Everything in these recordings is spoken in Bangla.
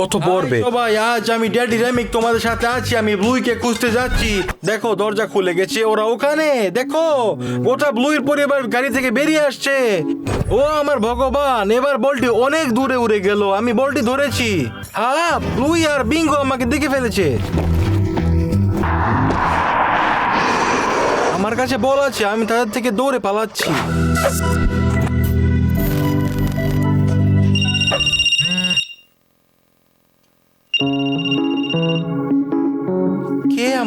কত পড়বে? সবাই আজ আমি ড্যাডি রেমিক তোমাদের সাথে আছি আমি ব্লুইকে খুঁজতে যাচ্ছি। দেখো দরজা খুলে গেছে ওরা ওখানে। দেখো গোটা ব্লুইর পরিবার গাড়ি থেকে বেরিয়ে আসছে। ও আমার ভগবান এবার বলটি অনেক দূরে উড়ে গেল আমি বলটি ধরেছি। হ্যাঁ ব্লুই আর বিঙ্গো আমাকে দেখে ফেলেছে। আমার কাছে বল আছে আমি তাদের থেকে দৌড়ে পালাচ্ছি।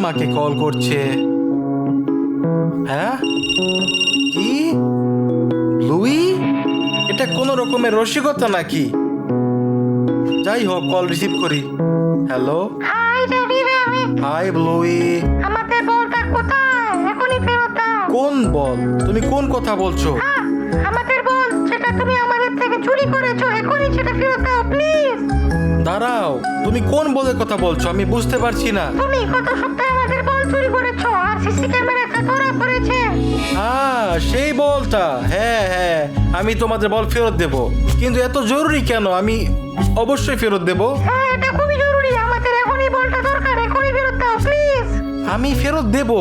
আমাকে কল করছে। হ্যাঁ? কি? লুই? এটা কোন রকমের রসিকতা নাকি? যাই হোক কল রিসিভ করি। Hello hi Remi hi Bluey আমাদের বলটা কোথায়? এখনই ফেরত দাও। কোন বল? তুমি কোন কথা বলছো? আমাদের বল সেটা তুমি আমাদের থেকে চুরি করেছ। এখনই সেটা ফেরত দাও প্লিজ দাঁড়াও তুমি কোন বলের কথা বলছো? আমি বুঝতে পারছি না। তুমি গত সপ্তাহে করেছ আর সিসি ক্যামেরায় তা ধরা পড়েছে। হ্যাঁ সেই বলটা। হ্যাঁ হ্যাঁ আমি তোমাদের বল ফেরত দেব। কিন্তু এত জরুরি কেন? আমি অবশ্যই ফেরত দেব। হ্যাঁ এটা খুবই জরুরি। আমাদের এখনই বলটা দরকার। এখনই ফেরত দাও প্লিজ। আমি ফেরত দেব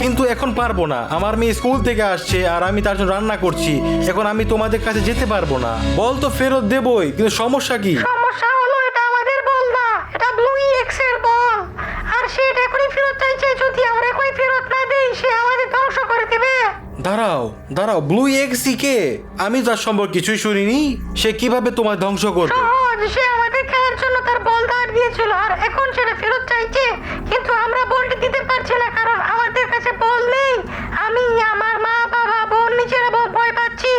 কিন্তু এখন পারব না। আমার মেয়ে স্কুল থেকে আসছে আর আমি তার জন্য রান্না করছি। এখন আমি তোমাদের কাছে যেতে পারব না। বল তো ফেরত দেবই কিন্তু সমস্যা কি সমস্যা হলো এটা আমাদের বল না এটা ব্লুই এক্সের বল আর সে এটা এখনই ফেরত চাইছে যদি আমরা এখনই ফেরত না দেই সে আমাদের ধ্বংস করে দেবে। দাঁড়াও দাঁড়াও ব্লু এক্সি কে? আমি তার সম্পর্কে কিছুই শুনিনি। সে কীভাবে তোমার ধ্বংস করবে? সহজ সে আমাদের খেলার জন্য তার বল ধার দিয়েছিল আর এখন সেটা ফেরত চাইছে। কিন্তু আমরা বলটি দিতে পারছি না কারণ আমাদের কাছে বল নেই। আমি আমার মা বাবা বোন নিজেরা বহু ভয় পাচ্ছি।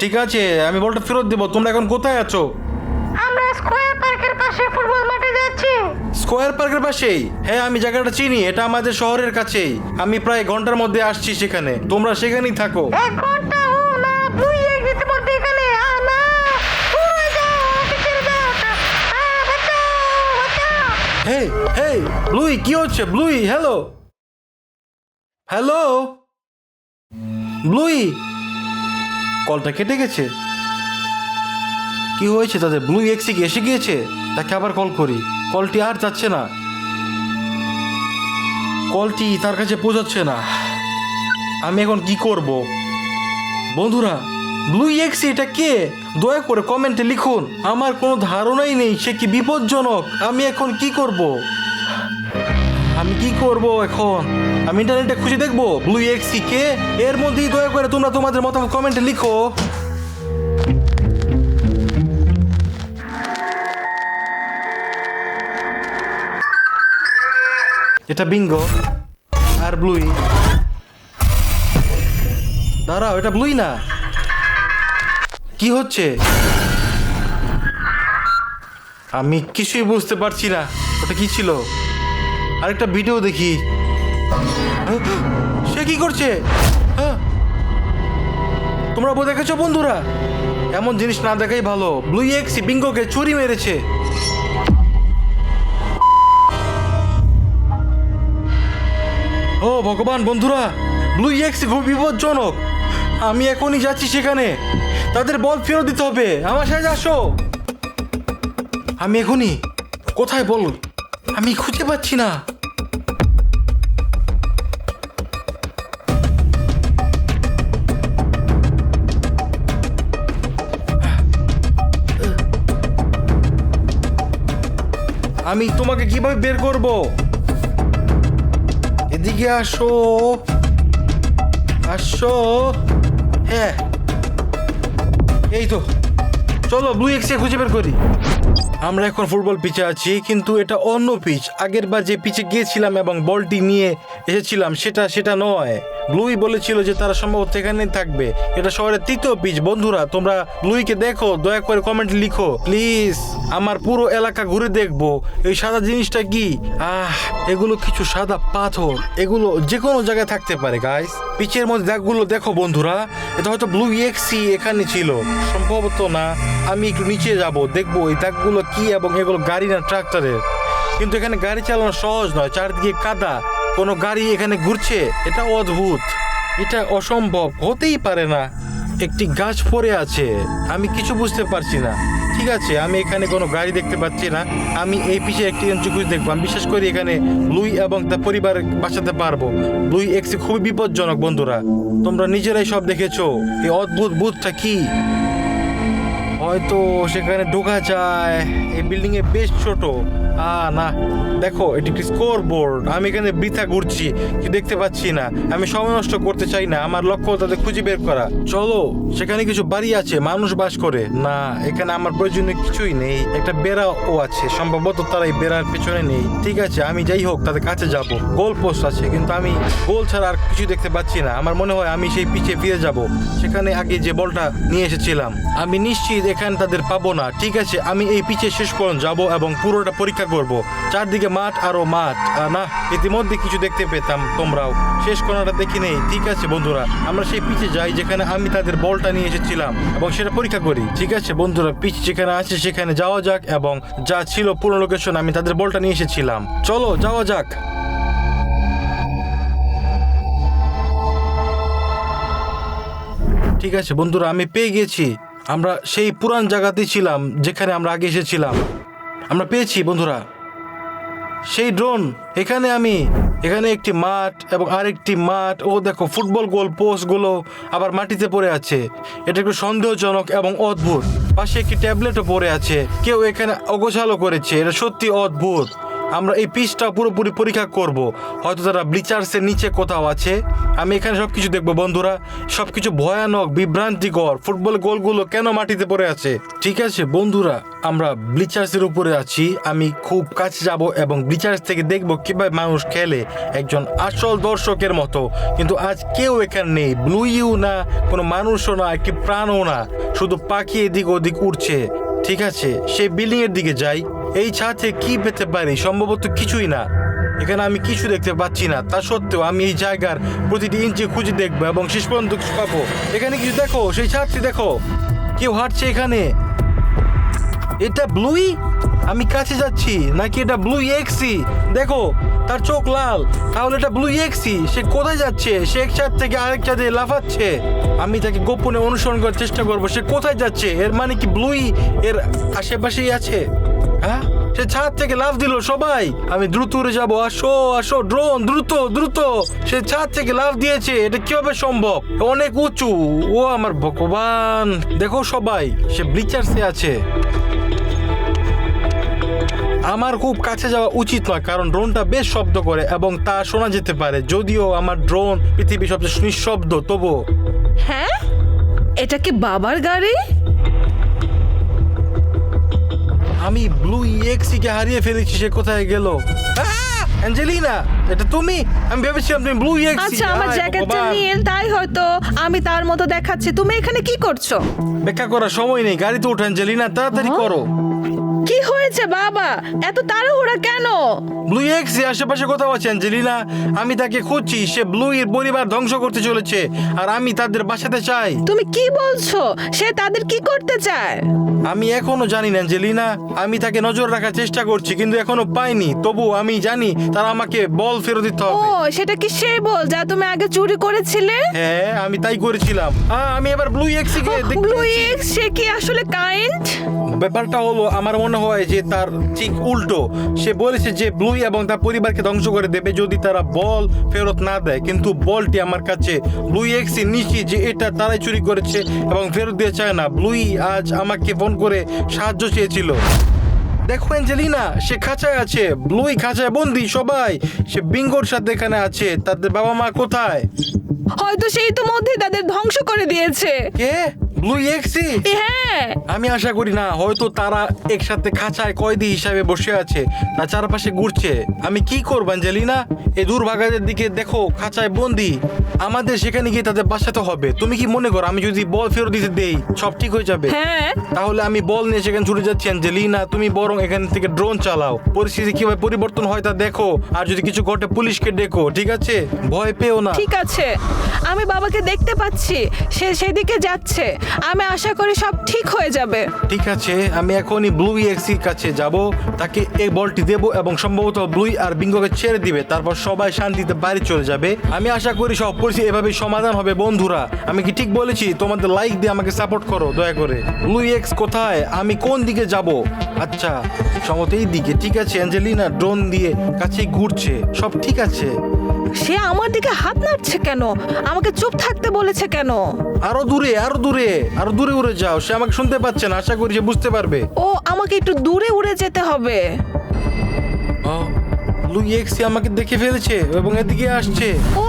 ঠিক আছে আমি বলটা ফেরত দেবো। তোমরা এখন কোথায় আছো? আমরা স্কোয়ার পার্কের পাশে ফুটবল মাঠে যাচ্ছি। স্কোয়ার পার্কের পাশেই? হ্যাঁ আমি জায়গাটা চিনি এটা আমাদের শহরের কাছেই। আমি প্রায় ঘণ্টার মধ্যে আসছি সেখানে তোমরা সেখানেই থাকো। এক ঘণ্টা ও না দুই এক দিতে এখানে আ না উড়ে যাও আমাকে ছেড়ে দাও আ বাঁচাও বাঁচাও। হেই হেই ব্লুই কি হচ্ছে? ব্লুই হ্যালো? হ্যালো? ব্লুই কলটা কেটে গেছে। কি হয়েছে তাদের? ব্লু এক্সি কি এসে গিয়েছে? তাকে আবার কল করি। কলটি আর যাচ্ছে না। কলটি তার কাছে পৌঁছাচ্ছে না। আমি এখন কি করব? বন্ধুরা, ব্লু এক্সি এটা কে? দয়া করে কমেন্টে লিখুন। আমার কোনো ধারণাই নেই সে কি বিপজ্জনক। আমি এখন কি করব? আমি কি করব এখন? আমি ইন্টারনেটে খুঁজে দেখব? ব্লু এক্সি কে? এর মধ্যেই দয়া করে তোমরা তোমাদের মতামত কমেন্টে লিখো। এটা বিঙ্গো আর ব্লুই দাঁড়াও, এটা ব্লুই না। কি হচ্ছে? আমি কিছুই বুঝতে পারছি না। ওটা কি ছিল? আরেকটা ভিডিও দেখি। সে কি করছে? তোমরা দেখেছ বন্ধুরা? এমন জিনিস না দেখাই ভালো। ব্লুই এক্স বিঙ্গোকে চুরি মেরেছে। ও ভগবান, বন্ধুরা ব্লু এক্স খুব বিপজ্জনক। আমি এখনই যাচ্ছি সেখানে। তাদের বল ফেরত দিতে হবে। আমার সাথে আসো। আমি এখনই। কোথায় বল? আমি খুঁজে পাচ্ছি না। আমি তোমাকে কীভাবে বের করব? এদিকে আসো। আসো। হ্যাঁ। এই তো। চলো ব্লু এক্সে খুঁজে বের করি। আমরা এখন ফুটবল পিচে আছি, কিন্তু এটা অন্য পিচ আগের বার যে পিচে গিয়েছিলাম এবং বলটি নিয়ে এসেছিলাম, সেটা সেটা নয়। ব্লুই বলেছিল যে তারা সম্ভবত এখানেই থাকবে। এটা শহরের তৃতীয় পিচ বন্ধুরা, তোমরা ব্লুইকে দেখো, দয়া করে কমেন্ট লিখো। প্লিজ আমার পুরো এলাকা ঘুরে দেখব। এই সাদা জিনিসটা কি? আহ, এগুলো কিছু সাদা পাথর। এগুলো যে কোনো জায়গায় থাকতে পারে গাইস পিচের মধ্যে দাগগুলো দেখো, বন্ধুরা। এটা হয়তো ব্লু এক্সি এখানে ছিল। সম্ভবত না। আমি একটু নিচে যাব, দেখব এই দাগগুলো কি এবং এগুলো গাড়ি না ট্রাক্টরের? কিন্তু এখানে গাড়ি চালানো সহজ নয়, চারদিকে কাদা, কোনো গাড়ি এখানে ঘুরছে, এটা অদ্ভুত। এটা অসম্ভব, হতেই পারে না। একটি গাছ পড়ে আছে, আমি কিছু বুঝতে পারছি না। ঠিক আছে, আমি এখানে কোনো গাড়ি দেখতে পাচ্ছি না, আমি এই পিছে একটি এন্ট্রি খুঁজে দেখব। আমি বিশ্বাস করি এখানে লুই এবং তার পরিবার বাঁচাতে পারব। লুই এক্সি খুবই বিপজ্জনক, বন্ধুরা। তোমরা নিজেরাই সব দেখেছ, এই অদ্ভুত বুথটা কি? হয়তো সেখানে ঢোকা যায়। এই বিল্ডিং এ বেশ ছোট। আ, না। দেখো, এটি একটি স্কোর বোর্ড আমি এখানে বৃথা ঘুরছি, কি দেখতে পাচ্ছি না। আমি সময় নষ্ট করতে চাই না, আমার লক্ষ্য তাদের খুঁজে বের করা। চলো, সেখানে কিছু বাড়ি আছে, মানুষ বাস করে। না, এখানে আমার প্রয়োজনীয় কিছুই নেই। একটা বেড়াও আছে, সম্ভবত তারা এই বেড়ার পেছনে নেই। ঠিক আছে, আমি যাই হোক, তাদের কাছে যাব। গোল পোস্ট আছে, কিন্তু আমি গোল ছাড়া আর কিছু দেখতে পাচ্ছি না। আমার মনে হয় আমি সেই পিছে ফিরে যাব। সেখানে আগে যে বলটা নিয়ে এসেছিলাম, আমি নিশ্চিত এখানে তাদের পাবো না। ঠিক আছে, আমি এই পিছে শেষ পর্যন্ত যাব এবং পুরোটা পরীক্ষা করব চারদিকে মাঠ আরও মাঠ। না, ইতিমধ্যে কিছু দেখতে পেতাম তোমরাও। শেষ কোনাটা দেখি নেই। ঠিক আছে, বন্ধুরা, আমরা সেই পিছে যাই যেখানে আমি তাদের বলটা নিয়ে এসেছিলাম এবং সেটা পরীক্ষা করি। ঠিক আছে, বন্ধুরা, পিচ যেখানে আছে সেখানে যাওয়া যাক এবং যা ছিল পুরো লোকেশন আমি তাদের বলটা নিয়ে এসেছিলাম। চলো, যাওয়া যাক। ঠিক আছে, বন্ধুরা, আমি পেয়ে গেছি। আমরা সেই পুরান জায়গাতেই ছিলাম যেখানে আমরা আগে এসেছিলাম। আমরা পেয়েছি, বন্ধুরা। সেই ড্রোন, এখানে আমি, এখানে একটি মাঠ এবং আরেকটি মাঠ। ও দেখো, ফুটবল গোল, পোস্টগুলো আবার মাটিতে পড়ে আছে। এটা একটু সন্দেহজনক এবং অদ্ভুত। পাশে একটি ট্যাবলেটও পড়ে আছে। কেউ এখানে অগোছালো করেছে, এটা সত্যি অদ্ভুত। আমরা এই পিচটা পুরোপুরি পরীক্ষা করব। হয়তো তারা ব্লিচার্সের নিচে কোথাও আছে, আমি এখানে সব কিছু দেখব বন্ধুরা। সব কিছু ভয়ানক, বিভ্রান্তিকর, ফুটবল গোলগুলো কেন মাটিতে পড়ে আছে? ঠিক আছে বন্ধুরা, আমরা ব্লিচার্সের উপরে আছি। আমি খুব কাছে যাব এবং ব্লিচার্স থেকে দেখব কীভাবে মানুষ খেলে একজন আসল দর্শকের মতো। কিন্তু আজ কেউ এখানে নেই ব্লু ইউ না, কোনো মানুষও না, একটি প্রাণও না। শুধু পাখি এদিক ওদিক উঠছে ঠিক আছে, সেই বিল্ডিং এর দিকে যাই। এই ছাদে কি পেতে পারি? সম্ভবত কিছুই না। এখানে আমি কিছু দেখতে পাচ্ছি না। তা সত্ত্বেও আমি এই জায়গার প্রতিটি ইঞ্চি খুঁজে দেখব এবং শেষ পর্যন্ত পাবো। এখানে কিছু দেখো, সেই ছাদটি দেখো। কেউ হাঁটছে এখানে। এটা ব্লুই? আমি কাছে যাচ্ছি। নাকি এটা ব্লু এক্সি? দেখো, তার চোখ লাল। তাহলে এটা ব্লু এক্সি? সে কোথায় যাচ্ছে? সে এক ছাদ থেকে আরেক ছাদে লাফাচ্ছে। আমি তাকে গোপনে অনুসরণ করার চেষ্টা করব। সে কোথায় যাচ্ছে? এর মানে কি ব্লুই এর আশেপাশেই আছে? হ্যাঁ? সে ছাদ থেকে লাফ দিল, সবাই। আমি দ্রুত উড়ে যাব, আসো আসো ড্রোন দ্রুত দ্রুত। সে ছাদ থেকে লাফ দিয়েছে, এটা কীভাবে সম্ভব? অনেক উঁচু, ও আমার ভগবান। দেখো সবাই, সে ব্লিচার্সে আছে। আমার খুব কাছে যাওয়া উচিত নয়, কারণ ড্রোনটা বেশ শব্দ করে এবং তা শোনা যেতে পারে। যদিও আমার ড্রোন পৃথিবীর সবচেয়ে নিঃশব্দ তবু হ্যাঁ? এটা কি বাবার গাড়ি? আমি ব্লু ইএক্সিকে হারিয়ে ফেলেছি সে কোথায় গেল? অ্যাঞ্জেলিনা এটা তুমি? আমি ভেবেছিলাম তুমি ব্লু এক্সি আচ্ছা আমার জ্যাকেটটা নীল তাই হয়তো আমি তার মতো দেখাচ্ছি। তুমি এখানে কি করছ? ব্যাখ্যা করার সময় নেই গাড়িতে ওঠো অ্যাঞ্জেলিনা তাড়াতাড়ি হ্যাঁ? করো। কি হয়েছে বাবা? এত তাড়াহুড়া কেন? ব্লু এক্সি আশেপাশে কোথাও আছে অ্যাঞ্জেলিনা আমি তাকে খুঁজছি সে ব্লু এর পরিবার ধ্বংস করতে চলেছে আর আমি তাদের বাঁচাতে চাই। তুমি কি বলছো? সে তাদের কি করতে চায়? আমি এখনও জানি না অ্যাঞ্জেলিনা আমি তাকে নজর রাখার চেষ্টা করছি কিন্তু এখনও পাইনি। তবু আমি জানি তারা আমাকে বল ফেরত দিতে ও হবে সেটা কি সেই বল যা তুমি আগে চুরি করেছিলে? হ্যাঁ আমি তাই করেছিলাম। আমি এবার ব্লু এক্সি কে দেখতে ব্লু। এক্স সে কি আসলে কাইন্ড? ব্যাপারটা হলো আমার মনে হয় যে তার ঠিক উল্টো। সে বলেছে যে ব্লুই এবং তার পরিবারকে ধ্বংস করে দেবে যদি তারা বল ফেরত না দেয়। কিন্তু বলটি আমার কাছে ব্লুই এক্সি নিশ্চিত যে এটা তারাই চুরি করেছে এবং ফেরত দিয়ে চায় না। ব্লুই আজ আমাকে ফোন করে সাহায্য চেয়েছিল। দেখো অ্যাঞ্জেলিনা সে খাঁচায় আছে। ব্লুই খাঁচায় বন্দি সবাই। সে বিঙ্গোর সাথে এখানে আছে। তাদের বাবা মা কোথায়? হয়তো সেই তো মধ্যে তাদের ধ্বংস করে দিয়েছে। কে? ব্লুই এক্সি হ্যাঁ। আমি আশা করি না হয়তো তারা একসাথে খাঁচায় কয়েদি হিসাবে বসে আছে না চারপাশে ঘুরছে। আমি কি করব অ্যাঞ্জেলিনা? এই দুর্ভাগাদের দিকে দেখো খাঁচায় বন্দি। আমাদের সেখানে গিয়ে তাদের বাঁচাতে হবে। তুমি কি মনে করো আমি যদি বল ফেরত দিতে দেই সব ঠিক হয়ে যাবে? হ্যাঁ। তাহলে আমি বল নিয়ে সেখানে ছুটে যাচ্ছি অ্যাঞ্জেলিনা তুমি বরং এখান থেকে ড্রোন চালাও। পরিস্থিতি কীভাবে পরিবর্তন হয় তা দেখো আর যদি কিছু ঘটে পুলিশকে ডেকো ঠিক আছে? ভয় পেও না। ঠিক আছে। আমি বাবাকে দেখতে পাচ্ছি সে সেদিকে যাচ্ছে। আমি আশা করি সব ঠিক হয়ে যাবে। ঠিক আছে আমি এখনই ব্লুই এক্সির কাছে যাব। তাকে এই বলটি দেব এবং সম্ভবত ব্লুই আর বিঙ্গোকে ছেড়ে দিবে। তারপর সবাই শান্তিতে বাড়ি চলে যাবে। আমি আশা করি সব পরিস্থিতি এভাবে সমাধান হবে বন্ধুরা। আমি কি ঠিক বলেছি? তোমাদের লাইক দিয়ে আমাকে সাপোর্ট করো দয়া করে। ব্লুই এক্স কোথায়? আমি কোন দিকে যাব? আচ্ছা সম্ভবত এই দিকে। ঠিক আছে অ্যাঞ্জেলিনা ড্রোন দিয়ে কাছে ঘুরছে। সব ঠিক আছে। সে আমার দিকে হাত নাড়ছে কেন? আমাকে চুপ থাকতে বলেছে কেন? আরও দূরে আরও দূরে আরও দূরে উড়ে যাও। সে আমাকে শুনতে পাচ্ছে না আশা করি সে বুঝতে পারবে। ও আমাকে একটু দূরে উড়ে যেতে হবে। লুই এক্সি আমাকে দেখে ফেলেছে এবং এদিকে আসছে। ও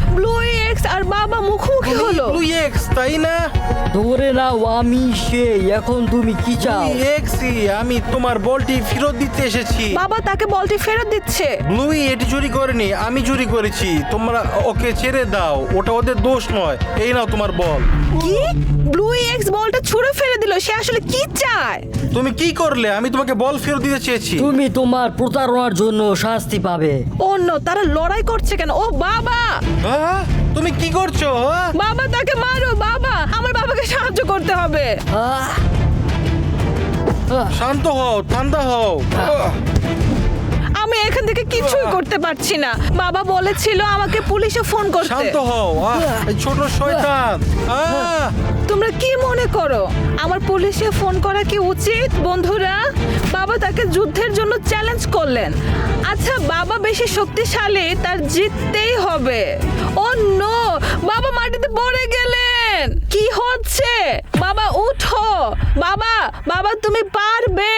গড ব্লু এক্স আর বাবা মুখোমুখি হলো। লুই এক্স তাই না? ধরে নাও আমি সেই এখন তুমি কি চাও? এক্সি আমি তোমার বলটি ফেরত দিতে এসেছি। বাবা তাকে বলটি ফেরত দিচ্ছে। ব্লুই এটি চুরি করেনি আমি চুরি করেছি। তোমরা ওকে ছেড়ে দাও ওটা ওদের দোষ নয়। এই নাও তোমার বল। কি? ব্লু এক্স বলটা ছুঁড়ে ফেলে দিল সে আসলে কি চায়? তুমি কি করলে? আমি তোমাকে বল ফেরত দিতে চেয়েছি। তুমি তোমার প্রতারণার জন্য শাস্তি পাবে। অন্য তারা লড়াই করছে কেন? ও বাবা! হ্যাঁ? তুমি কি করছ হ্যাঁ? বাবা তাকে মারো বাবা আমার বাবাকে সাহায্য করতে হবে! শান্ত হও ঠান্ডা হও আমি এখান থেকে কিছুই করতে পারছি না। বাবা বলেছিল আমাকে পুলিশে ফোন করতে। শান্ত হও আহ, এই ছোট শয়তান। আহ, তোমরা কি মনে করো? আমার পুলিশে ফোন করা কি উচিত বন্ধুরা? বাবা তাকে যুদ্ধের জন্য চ্যালেঞ্জ করলেন। আচ্ছা বাবা বেশি শক্তিশালী তার জিততেই হবে। ও নো বাবা মাটিতে পড়ে গেলেন। কি হচ্ছে? বাবা উঠো। বাবা বাবা তুমি পারবে।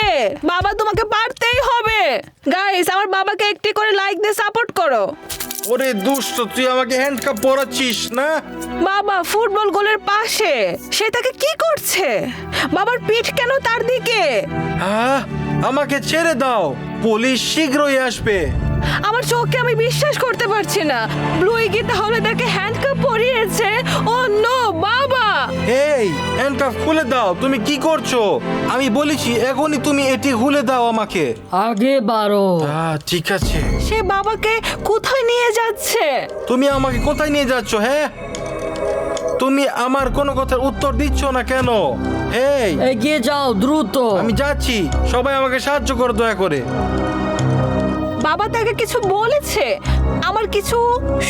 বাবা তোমাকে পারতেই হবে গাইস আমার বাবাকে একটি করে লাইক দিয়ে সাপোর্ট করো। ওরে দুষ্ট তুই আমাকে হ্যান্ডকাপ পরাচ্ছিস না? বাবা ফুটবল গোলের পাশে। সে তাকে কি করছে? বাবার পিঠ কেন তার দিকে? আহ, আমাকে ছেড়ে দাও। পুলিশ শীঘ্রই আসবে। আমার চোখকে আমি বিশ্বাস করতে পারছি না। ব্লুই কি তাহলে তাকে হ্যান্ডকাপ পরিয়েছে। ও নো বাবা এই হ্যান্ডকাফ খুলে দাও তুমি কি করছ? আমি বলেছি এখনই তুমি এটি খুলে দাও আমাকে। আগে আহ, ঠিক আছে। সে বাবাকে কোথায় নিয়ে যাচ্ছে? তুমি আমাকে কোথায় নিয়ে যাচ্ছ হ্যাঁ তুমি আমার কোনো কথার উত্তর দিচ্ছ না কেন? এই এগিয়ে যাও দ্রুত। আমি যাচ্ছি। সবাই আমাকে সাহায্য করো দয়া করে। বাবা তাকে কিছু বলেছে। আমার কিছু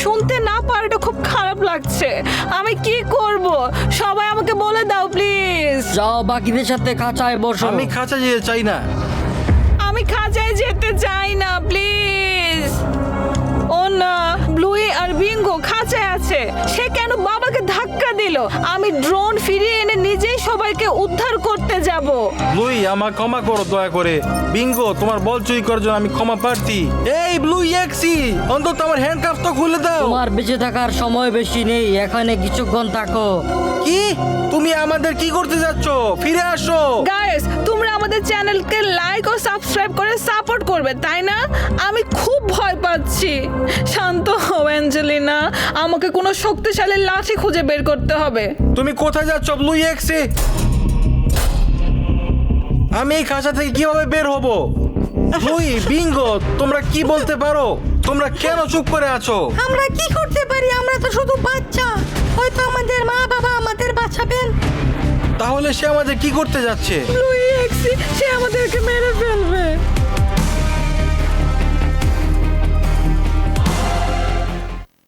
শুনতে না পারাটা খুব খারাপ লাগছে। আমি কি করব? সবাই আমাকে বলে দাও প্লিজ। যাও বাকিদের সাথে খাঁচায় বসো। আমি খাঁচায় যেতে চাই না। আমি খাঁচায় যেতে চাই না প্লিজ। ও না ব্লুই আর বিঙ্গো খাঁচায় আছে। সে কেন বাবাকে ধাক্কা দিল? আমি ড্রোন ফিরিয়ে এনে নিজেই সবাইকে উদ্ধার করতে যাব। ব্লুই আমার ক্ষমা করো দয়া করে। বিঙ্গো তোমার বল চুরি করার জন্য আমি ক্ষমা প্রার্থী। এই ব্লুই এক্সি অন্তত আমার হ্যান্ডকাফ তো খুলে দাও। তোমার বেঁচে থাকার সময় বেশি নেই এখানে কিছুক্ষণ থাকো। কি? তুমি আমাদের কি করতে যাচ্ছ? ফিরে আসো। গাইস তোমরা আমাদের চ্যানেলকে লাইক ও সাবস্ক্রাইব করে সাপোর্ট করবে তাই না? আমি খুব ভয় পাচ্ছি। শান্ত হও অ্যাঞ্জেলিনা। আমাকে কোনো শক্তিশালী লাঠি খুঁজে বের করতে হবে। তুমি কোথায় যাচ্ছ ব্লুই এক্সি? আমি এই খাঁচা থেকে কীভাবে বের হব? ব্লুই বিঙ্গো তোমরা কি বলতে পারো? তোমরা কেন চুপ করে আছো? আমরা কি করতে পারি? আমরা তো শুধু বাচ্চা। হয়তো আমাদের মা বাবা আমাদের বাঁচাবেন। তাহলে সে আমাদের কি করতে যাচ্ছে? লুই এক্সি সে আমাদেরকে মেরে ফেলবে।